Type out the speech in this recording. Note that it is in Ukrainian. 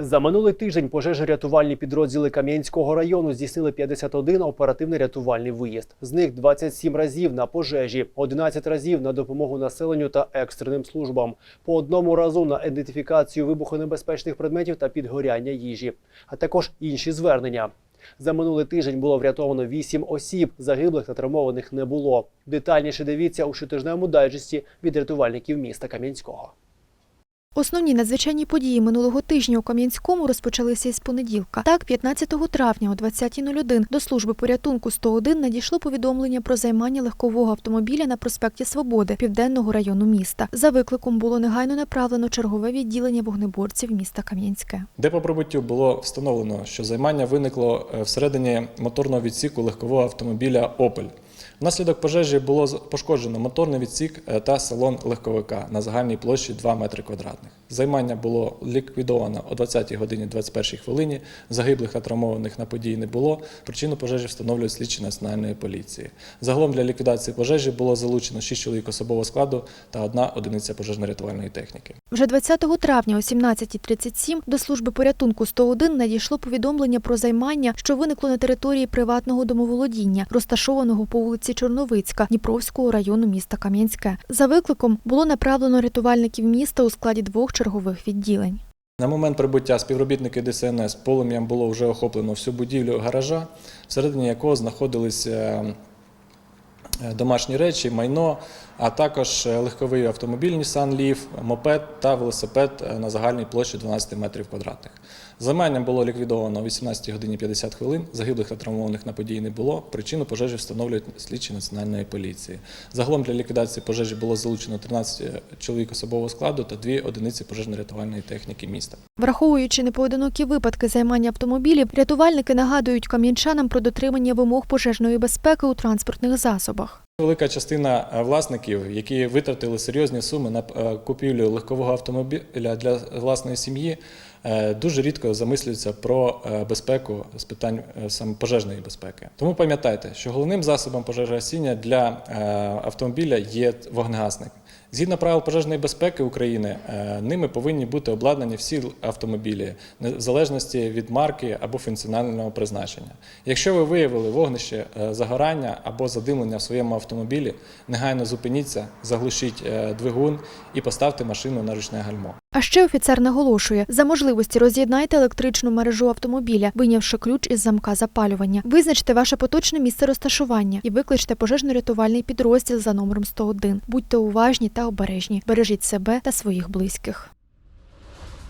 За минулий тиждень пожежно-рятувальні підрозділи Кам'янського району здійснили 51 оперативний рятувальний виїзд. З них 27 разів на пожежі, 11 разів на допомогу населенню та екстреним службам, по одному разу на ідентифікацію вибухонебезпечних предметів та підгоряння їжі, а також інші звернення. За минулий тиждень було врятовано 8 осіб, загиблих та травмованих не було. Детальніше дивіться у щотижневому дайджесті від рятувальників міста Кам'янського. Основні надзвичайні події минулого тижня у Кам'янському розпочалися із понеділка. Так, 15 травня о 20.01 до служби порятунку 101 надійшло повідомлення про займання легкового автомобіля на проспекті Свободи південного району міста. За викликом було негайно направлено чергове відділення вогнеборців міста Кам'янське. Де по прибуттю було встановлено, що займання виникло е, всередині моторного відсіку легкового автомобіля Опель. Внаслідок пожежі було пошкоджено моторний відсік е, та салон легковика на загальній площі 2 метри квадратних. Займання було ліквідовано о 20 годині 21 хвилині. Загиблих та травмованих на події не було. Причину пожежі встановлюють слідчі національної поліції. Загалом для ліквідації пожежі було залучено 6 чоловік особового складу та одна одиниця пожежно-рятувальної техніки. Вже 20 травня о 17.37 до служби порятунку 101 надійшло повідомлення про займання, що виникло на території приватного домоволодіння, розташованого по вулиці Чорновицька Дніпровського району міста Кам'янське. За викликом було направлено рятувальників міста у складі двох чергових відділень. На момент прибуття співробітники ДСНС полум'ям було вже охоплено всю будівлю гаража, всередині якого знаходилися е, домашні речі, майно, а також е, легковий автомобіль Nissan Leaf, мопед та велосипед е, на загальній площі 12 метрів квадратних. Займання було ліквідовано о 18 годині 50 хвилин. Загиблих та травмованих на події не було. Причину пожежі встановлюють слідчі національної поліції. Загалом для ліквідації пожежі було залучено 13 чоловік особового складу та дві одиниці пожежно-рятувальної техніки міста. Враховуючи непоодинокі випадки займання автомобілів, рятувальники нагадують кам'янчанам про дотримання вимог пожежної безпеки у транспортних засобах. Велика частина е, власників, які витратили серйозні суми на е, купівлю легкового автомобіля для власної сім'ї, е, дуже рідко замислюються про безпеку з питань саме пожежної безпеки. Тому пам'ятайте, що головним засобом пожежогасіння для автомобіля є вогнегасник. Згідно правил пожежної безпеки України, е, ними повинні бути обладнані всі автомобілі, в залежності від марки або функціонального призначення. Якщо ви виявили вогнище, е, загорання або задимлення в своєму автомобілі, негайно зупиніться, заглушіть е, двигун і поставте машину на ручне гальмо. А ще офіцер наголошує, за можливості роз'єднайте електричну мережу автомобіля, вийнявши ключ із замка запалювання. Визначте ваше поточне місце розташування і викличте пожежно-рятувальний підрозділ за номером 101. Будьте уважні та обережні. Бережіть себе та своїх близьких.